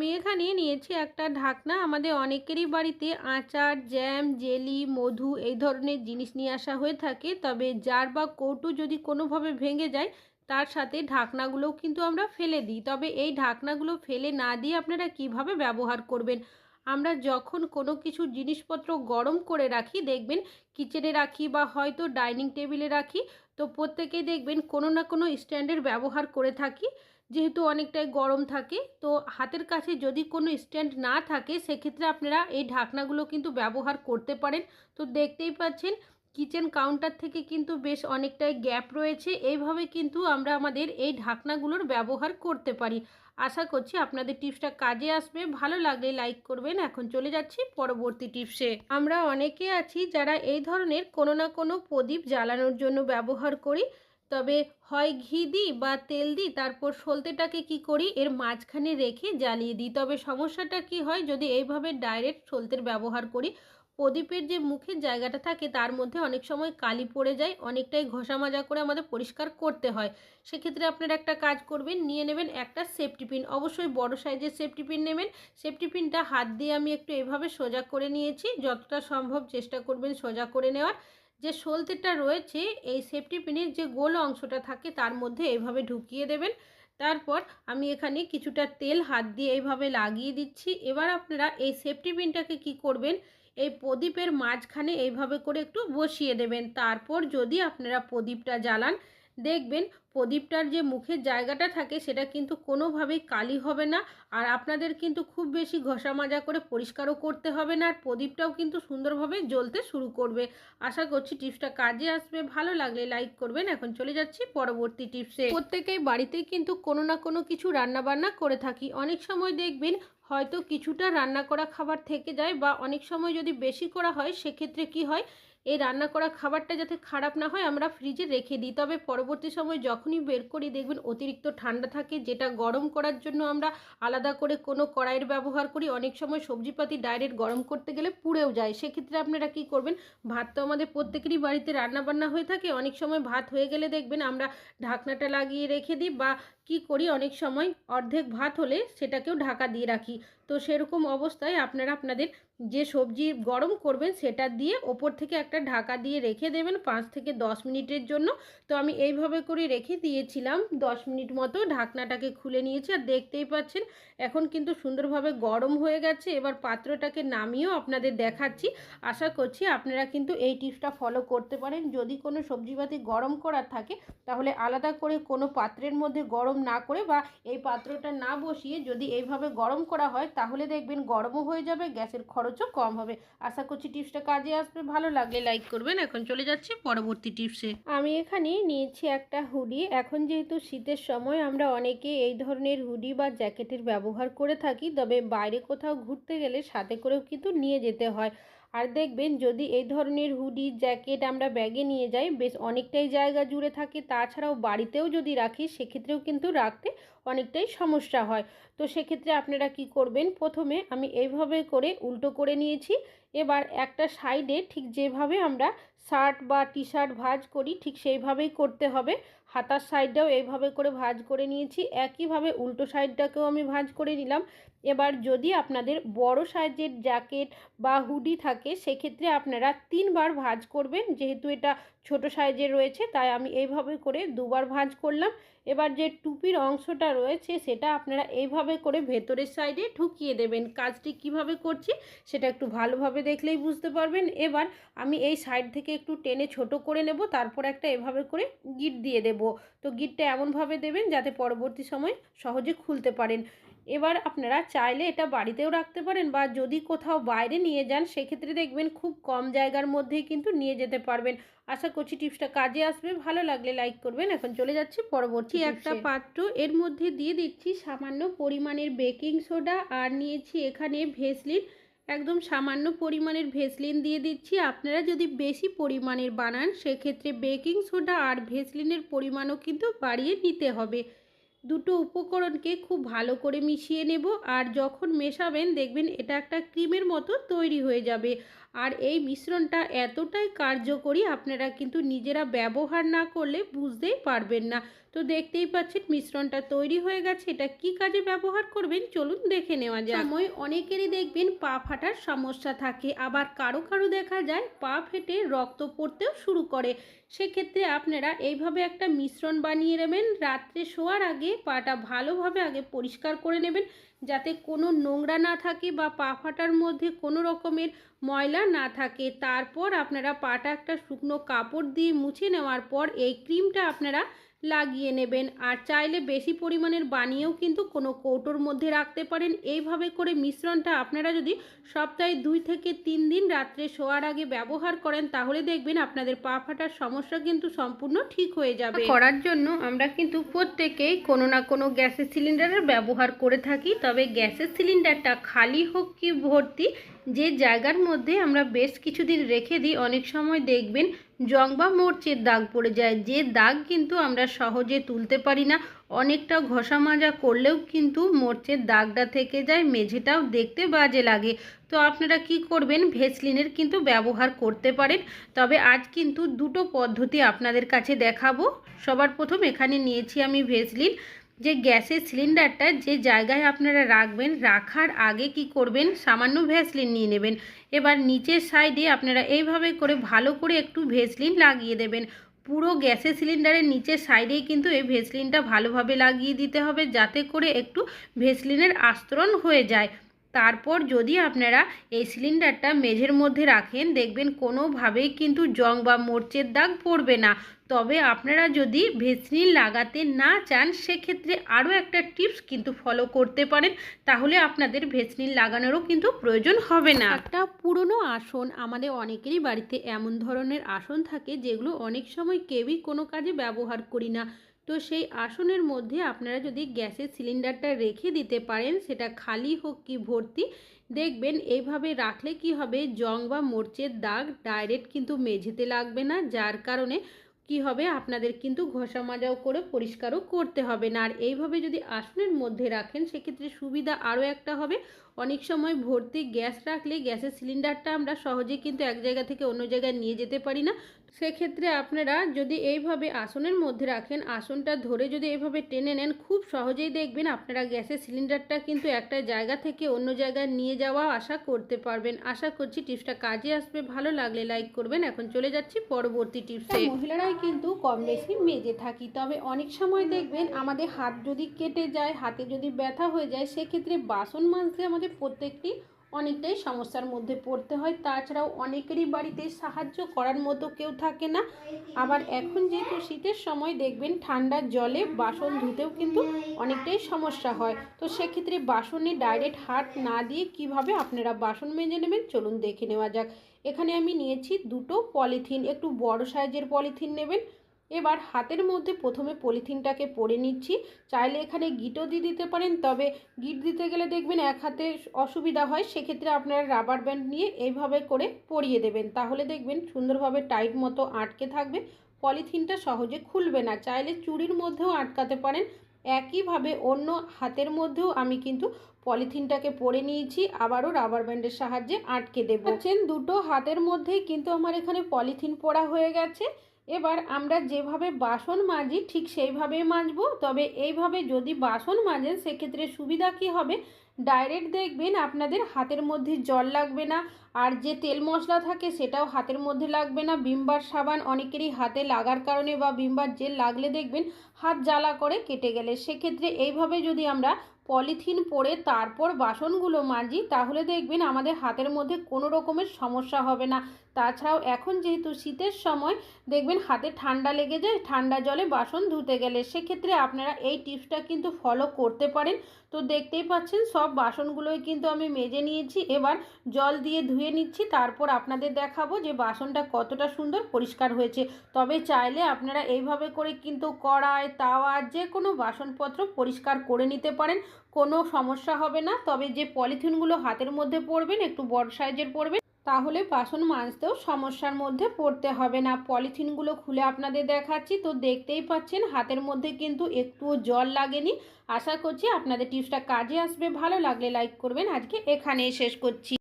আমি এখানে নিয়েছি একটা ঢাকনা। আমাদের অনেকেরই বাড়িতে আচার জ্যাম জেলি মধু এই ধরনের জিনিস নিয়ে আসা হয়ে থাকে। তবে জার বা কৌটো যদি কোনোভাবে ভেঙে যায়, তার সাথে ঢাকনাগুলোও কিন্তু আমরা ফেলে দিই। তবে এই ঢাকনাগুলো ফেলে না দিয়ে আপনারা কীভাবে ব্যবহার করবেন? আমরা যখন কোনো কিছু জিনিসপত্র গরম করে রাখি, দেখবেন কিচেনে রাখি বা হয়তো ডাইনিং টেবিলে রাখি, তো প্রত্যেকেই দেখবেন কোনো না কোনো স্ট্যান্ডের ব্যবহার করে থাকি। যেহেতু অনেকটাই গরম থাকে, তো হাতের কাছে যদি কোনো স্ট্যান্ড না থাকে, সেক্ষেত্রে আপনারা এই ঢাকনাগুলো কিন্তু ব্যবহার করতে পারেন। তো দেখতেই পাচ্ছেন, কিচেন কাউন্টার থেকে কিন্তু বেশ অনেকটাই গ্যাপ রয়েছে। এইভাবে কিন্তু আমরা আমাদের এই ঢাকনাগুলোর ব্যবহার করতে পারি। আশা করছি আপনাদের টিপসটা কাজে আসবে। ভালো লাগলে লাইক করবেন। এখন চলে যাচ্ছি পরবর্তী টিপসে। আমরা অনেকে আছি যারা এই ধরনের কোনো না কোনো প্রদীপ জ্বালানোর জন্য ব্যবহার করি। তবে হয় ঘি দিই বা তেল দিই, তারপর সলতেটাকে কি করি, এর মাঝখানে রেখে জ্বালিয়ে দিই। তবে সমস্যাটা কি হয়, যদি এইভাবে ডাইরেক্ট সলতের ব্যবহার করি, প্রদীপের যে মুখের জায়গাটা থাকে, তার মধ্যে অনেক সময় কালি পড়ে যায়, অনেকটাই ঘষা মাজা করে আমাদের পরিষ্কার করতে হয়। সেক্ষেত্রে আপনারা একটা কাজ করবেন, নিয়ে নেবেন একটা সেফটি পিন অবশ্যই বড় সাইজের সেফটি পিন নেবেন। সেফটি পিনটা হাত দিয়ে আমি একটু এভাবে সোজা করে নিয়েছি, যতটা সম্ভব চেষ্টা করবেন সোজা করে নেওয়ার। যে সলতেটা রয়েছে, এই সেফটি পিনের যে গোল অংশটা থাকে তার মধ্যে এইভাবে ঢুকিয়ে দেবেন। তারপর আমি এখানে কিছুটা তেল হাত দিয়ে এইভাবে লাগিয়ে দিচ্ছি। এবার আপনারা এই সেফটি পিনটাকে কি করবেন? এই প্রদীপের মাঝখানে এইভাবে করে একটু বসিয়ে দেবেন। তারপর যদি আপনারা প্রদীপটা জ্বালান দেখবেন প্রদীপটার যে মুখের জায়গাটা থাকে সেটা কিন্তু কোনোভাবেই কালি হবে না। আর আপনাদের কিন্তু খুব বেশি ঘষা মাজা করে পরিষ্কারও করতে হবে না, আর প্রদীপটাও কিন্তু সুন্দরভাবে জ্বলতে শুরু করবে। আশা করছি টিপসটা কাজে আসবে, ভালো লাগলে লাইক করবেন। এখন চলে যাচ্ছি পরবর্তী টিপসে। প্রত্যেকেই বাড়িতে কিন্তু কোনো না কোনো কিছু রান্না বান্না করে থাকি। অনেক সময় দেখবেন হয়তো কিছুটা রান্না করা খাবার থেকে যায় বা অনেক সময় যদি বেশি করা হয়, সেক্ষেত্রে কি হয় এই রান্না করা খাবারটা যাতে খারাপ না হয়, আমরা ফ্রিজে রেখে দিই। তবে পরবর্তী সময় যখনই বের করি, দেখবেন অতিরিক্ত ঠান্ডা থাকে, যেটা গরম করার জন্য আমরা আলাদা করে কোনো কড়াইয়ের ব্যবহার করি। অনেক সময় সবজিপাতি ডাইরেক্ট গরম করতে গেলে পুড়েও যায়। সেক্ষেত্রে আপনারা কি করবেন, ভাত তো আমাদের প্রত্যেকেরই বাড়িতে রান্না বান্না হয়ে থাকে। অনেক সময় ভাত হয়ে গেলে দেখবেন আমরা ঢাকনাটা লাগিয়ে রেখে দিই বা কি করি, অনেক সময় অর্ধেক ভাত হলে সেটাকেও ঢাকা দিয়ে রাখি। তো সেরকম অবস্থায় আপনারা আপনাদের যে সবজি গরম করবেন, সেটা দিয়ে ওপর থেকে একটা ঢাকা দিয়ে রেখে দেবেন পাঁচ থেকে দশ মিনিটের জন্য। তো আমি এইভাবে করে রেখে দিয়েছিলাম, দশ মিনিট মতো ঢাকনাটাকে খুলে নিয়েছি। আর দেখতেই পাচ্ছেন, এখন কিন্তু সুন্দরভাবে গরম হয়ে গেছে। এবার পাত্রটাকে নামিয়েও আপনাদের দেখাচ্ছি। আশা করছি আপনারা কিন্তু এই টিপসটা ফলো করতে পারেন। যদি কোনো সবজিপাতি গরম করার থাকে, তাহলে আলাদা করে কোনো পাত্রের মধ্যে গরম না করে বা এই পাত্রটা না বসিয়ে যদি এইভাবে গরম করা হয়, তাহলে দেখবেন গরমও হয়ে যাবে, গ্যাসের খরচও কম হবে। আশা করছি টিপসটা কাজে আসবে, ভালো লাগলে লাইক করবেন, এখন চলে যাচ্ছি পরবর্তী টিপসে। আমি এখানে নিয়েছি একটা হুডি। এখন যেহেতু শীতের সময়, আমরা অনেকে এই ধরনের হুডি বা জ্যাকেটের ব্যবহার করে থাকি, তবে বাইরে কোথাও ঘুরতে গেলে সাথে করেও কিন্তু নিয়ে যেতে হয়। আর দেখবেন, যদি এই ধরনের হুডি, জ্যাকেট আমরা ব্যাগে নিয়ে যাই, বেশ অনেকটাই জায়গা জুড়ে থাকে। তাছাড়াও বাড়িতেও যদি রাখি, সেক্ষেত্রেও কিন্তু রাখতে অনেকটাই সমস্যা হয়। তো সেক্ষেত্রে আপনারা কি করবেন? প্রথমে আমি এইভাবে করে উল্টো করে নিয়েছি। এবার একটা সাইডে ঠিক যেভাবে আমরা শার্ট বা টি শার্ট ভাজ করি, ঠিক সেইভাবেই করতে হবে। হাতার সাইডটাও এইভাবে করে ভাজ করে নিয়েছি। একইভাবে উল্টো সাইডটাকেও আমি ভাজ করে নিলাম। এবার যদি আপনাদের বড় সাইজের জ্যাকেট বা হুডি থাকে, সেক্ষেত্রে আপনারা তিনবার ভাজ করবেন। যেহেতু এটা ছোট সাইজের রয়েছে, তাই আমি এইভাবে করে দুবার ভাঁজ করলাম। এবার যে টুপির অংশটা রয়েছে সেটা আপনারা এইভাবে করে ভেতরের সাইডে ঢুকিয়ে দেবেন। কাজটি কীভাবে করছি সেটা একটু ভালোভাবে দেখলেই বুঝতে পারবেন। এবার আমি এই সাইড থেকে একটু টেনে ছোট করে নেব, তারপর একটা এভাবে করে গিট দিয়ে দেব। তো গিটটা এমনভাবে দেবেন যাতে পরবর্তী সময় সহজে খুলতে পারেন। এবার আপনারা চাইলে এটা বাড়িতেও রাখতে পারেন বা যদি কোথাও বাইরে নিয়ে যান সেক্ষেত্রে দেখবেন খুব কম জায়গার মধ্যেই কিন্তু নিয়ে যেতে পারবেন। আশা করছি টিপসটা কাজে আসবে। ভালো লাগলে লাইক করবেন। এখন চলে যাচ্ছি পরবর্তী একটা পাত্র। এর মধ্যে দিয়ে দিচ্ছি সামান্য পরিমাণের বেকিং সোডা আর নিয়েছি এখানে ভেসলিন। একদম সামান্য পরিমাণের ভেসলিন দিয়ে দিচ্ছি। আপনারা যদি বেশি পরিমাণের বানান সেক্ষেত্রে বেকিং সোডা আর ভেসলিনের পরিমাণও কিন্তু বাড়িয়ে নিতে হবে। দুটো উপকরণকে খুব ভালো করে মিশিয়ে নেব আর যখন মেশাবেন দেখবেন এটা একটা ক্রিমের মতো তৈরি হয়ে যাবে। আর এই মিশ্রণটা এতটাই কার্যকরী আপনারা কিন্তু নিজেরা ব্যবহার না করলে বুঝতেই পারবেন না। তো দেখতেই পাচ্ছেন মিশ্রণটা তৈরি হয়ে গেছে, এটা কি কাজে ব্যবহার করবেন চলুন দেখে নেওয়া যায় সময় অনেকেরই দেখবেন পা ফাটার সমস্যা থাকে, আবার কারও কারও দেখা যায় পা ফেটে রক্ত পড়তেও শুরু করে। সেক্ষেত্রে আপনারা এইভাবে একটা মিশ্রণ বানিয়ে নেবেন, রাত্রে শোয়ার আগে পাটা ভালোভাবে আগে পরিষ্কার করে নেবেন, যাতে কোনো নোংরা না থাকে বা পা ফাটার মধ্যে কোনো রকমের ময়লা না থাকে তারপর আপনারা পাটা একটা শুকনো কাপড় দিয়ে মুছে নেওয়ার পর এই ক্রিমটা আপনারা লাগিয়ে নেবেন। আর চাইলে বেশি পরিমাণের বানিয়েও কিন্তু কোনো কৌটোর মধ্যে রাখতে পারেন। এইভাবে করে মিশ্রণটা আপনারা যদি সপ্তাহে দুই থেকে তিন দিন রাত্রে শোয়ার আগে ব্যবহার করেন তাহলে দেখবেন আপনাদের পা ফাটার সমস্যা কিন্তু সম্পূর্ণ ঠিক হয়ে যাবে। করার জন্য আমরা কিন্তু প্রত্যেকেই কোনো না কোনো গ্যাসের সিলিন্ডারের ব্যবহার করে থাকি। তবে গ্যাসের সিলিন্ডারটা খালি হোক কি ভর্তি যে জায়গার মধ্যে আমরা বেশ কিছুদিন রেখে দিই, অনেক সময় দেখবেন জং বা মোর্চের দাগ পড়ে যায়। যে দাগ কিন্তু আমরা সহজে তুলতে পারি না, অনেকটা ঘষা মাজা করলেও কিন্তু মোর্চের দাগটা থেকে যায়, মেঝেটাও দেখতে বাজে লাগে। তো আপনারা কি করবেন, ভেসলিনের কিন্তু ব্যবহার করতে পারেন। তবে আজ কিন্তু দুটো পদ্ধতি আপনাদের কাছে দেখাবো। সবার প্রথম এখানে নিয়েছি আমি ভেসলিন। যে গ্যাসের সিলিন্ডারটা যে জায়গায় আপনারা রাখবেন, রাখার আগে কি করবেন? সামান্য ভ্যাসলিন নিয়ে নেবেন। এবার নিচের সাইডে আপনারা এইভাবে করে ভালো করে একটু ভ্যাসলিন লাগিয়ে দেবেন। পুরো গ্যাসের সিলিন্ডারের নিচের সাইডেই কিন্তু এই ভেসলিনটা ভালোভাবে লাগিয়ে দিতে হবে যাতে করে একটু ভেসলিনের আস্তরণ হয়ে যায়। তারপর যদি আপনারা এই সিলিন্ডারটা মেঝের মধ্যে রাখেন, দেখবেন কোনোভাবেই কিন্তু জং বা মোর্চের দাগ পড়বে না। তবে আপনারা যদি ভেসলিন লাগাতে না চান, সেক্ষেত্রে আরও একটা টিপস কিন্তু ফলো করতে পারেন। তাহলে আপনাদের ভেসলিন লাগানোরও কিন্তু প্রয়োজন হবে না। একটা পুরনো আসন, আমাদের অনেকেরই বাড়িতে এমন ধরনের আসন থাকে যেগুলো অনেক সময় কেউই কোনো কাজে ব্যবহার করি না। তো সেই আসনের মধ্যে আপনারা যদি গ্যাসের সিলিন্ডারটা রেখে দিতে পারেন, সেটা খালি হোক কি ভর্তি, দেখবেন এইভাবে রাখলে কি হবে, জং বা মোর্চের দাগ ডাইরেক্ট কিন্তু মেঝেতে লাগবে না, যার কারণে কি হবে? আপনাদের কিন্তু ঘষা মাজাও করে পরিষ্কারও করতে হবে। না, আর এইভাবে যদি আসনের মধ্যে রাখেন, সেক্ষেত্রে সুবিধা আরও একটা হবে। অনেক সময় ভর্তি গ্যাস রাখলে গ্যাসের সিলিন্ডারটা আমরা সহজে কিন্তু এক জায়গা থেকে অন্য জায়গায় নিয়ে যেতে পারি না। সেক্ষেত্রে আপনারা যদি এইভাবে আসনের মধ্যে রাখেন, আসনটা ধরে যদি এইভাবে টেনে নেন, খুব সহজেই দেখবেন আপনারা গ্যাসের সিলিন্ডারটা কিন্তু একটা জায়গা থেকে অন্য জায়গায় নিয়ে যাওয়া আশা করতে পারবেন। আশা করছি টিপসটা কাজে আসবে। ভালো লাগলে লাইক করবেন। এখন চলে যাচ্ছি পরবর্তী টিপসে। মহিলারাই কিন্তু কম বেশি মেজে থাকি। তবে অনেক সময় দেখবেন আমাদের হাত যদি কেটে যায়, হাতে যদি ব্যথা হয়ে যায়, সেক্ষেত্রে বাসন মাজতে আমাদের প্রত্যেকটি অনেকটাই সমস্যার মধ্যে পড়তে হয়। তাছাড়াও অনেকেরই বাড়িতে সাহায্য করার মতো কেউ থাকে না। আবার এখন যেহেতু শীতের সময়, দেখবেন ঠান্ডার জলে বাসন ধুতেও কিন্তু অনেকটাই সমস্যা হয়। তো সেক্ষেত্রে বাসনে ডাইরেক্ট হাত না দিয়ে কীভাবে আপনারা বাসন মেজে নেবেন, চলুন দেখে নেওয়া যাক। এখানে আমি নিয়েছি দুটো পলিথিন। একটু বড় সাইজের পলিথিন নেবেন। এবার হাতের মধ্যে প্রথমে পলিথিনটাকে পরে নিচ্ছি। চাইলে এখানে গিটও দিয়ে দিতে পারেন, তবে গিট দিতে গেলে দেখবেন এক হাতে অসুবিধা হয়। সেক্ষেত্রে আপনারা রাবার ব্যান্ড নিয়ে এইভাবে করে পরিয়ে দেবেন। তাহলে দেখবেন সুন্দরভাবে টাইট মতো আটকে থাকবে। পলিথিনটা সহজে খুলবে না। চাইলে চুড়ির মধ্যেও আটকাতে পারেন। একইভাবে অন্য হাতের মধ্যেও আমি কিন্তু পলিথিনটাকে পরে নিয়েছি, আবারও রাবার ব্যান্ডের সাহায্যে আটকে দেবো। দুটো হাতের মধ্যেই কিন্তু আমার এখানে পলিথিন পরা হয়ে গেছে। এবার আমরা যেভাবে বাসন মাজি ঠিক সেইভাবেই মাজবো, তবে এইভাবে যদি বাসন মাজেন সেক্ষেত্রে সুবিধা কী হবে? ডাইরেক্ট দেখবেন আপনাদের হাতের মধ্যে জল লাগবে না, আর যে তেল মশলা থাকে সেটাও হাতের মধ্যে লাগবে না। বিমবার সাবান অনেকেরই হাতে লাগার কারণে বা বিমবার জেল লাগলে দেখবেন হাত জ্বালা করে কেটে গেলে। সেক্ষেত্রে এইভাবে যদি আমরা পলিথিন পরে তারপর বাসনগুলো মাজি, তাহলে দেখবেন আমাদের হাতের মধ্যে কোনো রকমের সমস্যা হবে না। তাছাড়াও এখন যেহেতু শীতের সময়, দেখবেন হাতে ঠান্ডা লেগে যায়, ঠান্ডা জলে বাসন ধুতে গেলে সেক্ষেত্রে আপনারা এই টিপসটা কিন্তু ফলো করতে পারেন। তো দেখতেই পাচ্ছেন, সব বাসনগুলোই কিন্তু আমি মেজে নিয়েছি। এবার জল দিয়ে ধুয়ে নিচ্ছি, তারপর আপনাদের দেখাবো যে বাসনটা কতটা সুন্দর পরিষ্কার হয়েছে। তবে চাইলে আপনারা এইভাবে করে কিন্তু কড়াই, তাওয়া, যে কোনো বাসনপত্র পরিষ্কার করে নিতে পারেন, কোনো সমস্যা হবে না। তবে যে পলিথিনগুলো হাতের মধ্যে পড়বেন, একটু বড় সাইজের পড়বে তাহলে বাসন মাজতেও সমস্যার মধ্যে পড়তে হবে না। পলিথিনগুলো খুলে আপনাদের দেখাচ্ছি। তো দেখতেই পাচ্ছেন, হাতের মধ্যে কিন্তু একটুও জল লাগেনি। আশা করছি আপনাদের টিপসটা কাজে আসবে। ভালো লাগলে লাইক করবেন। আজকে এখানেই শেষ করছি।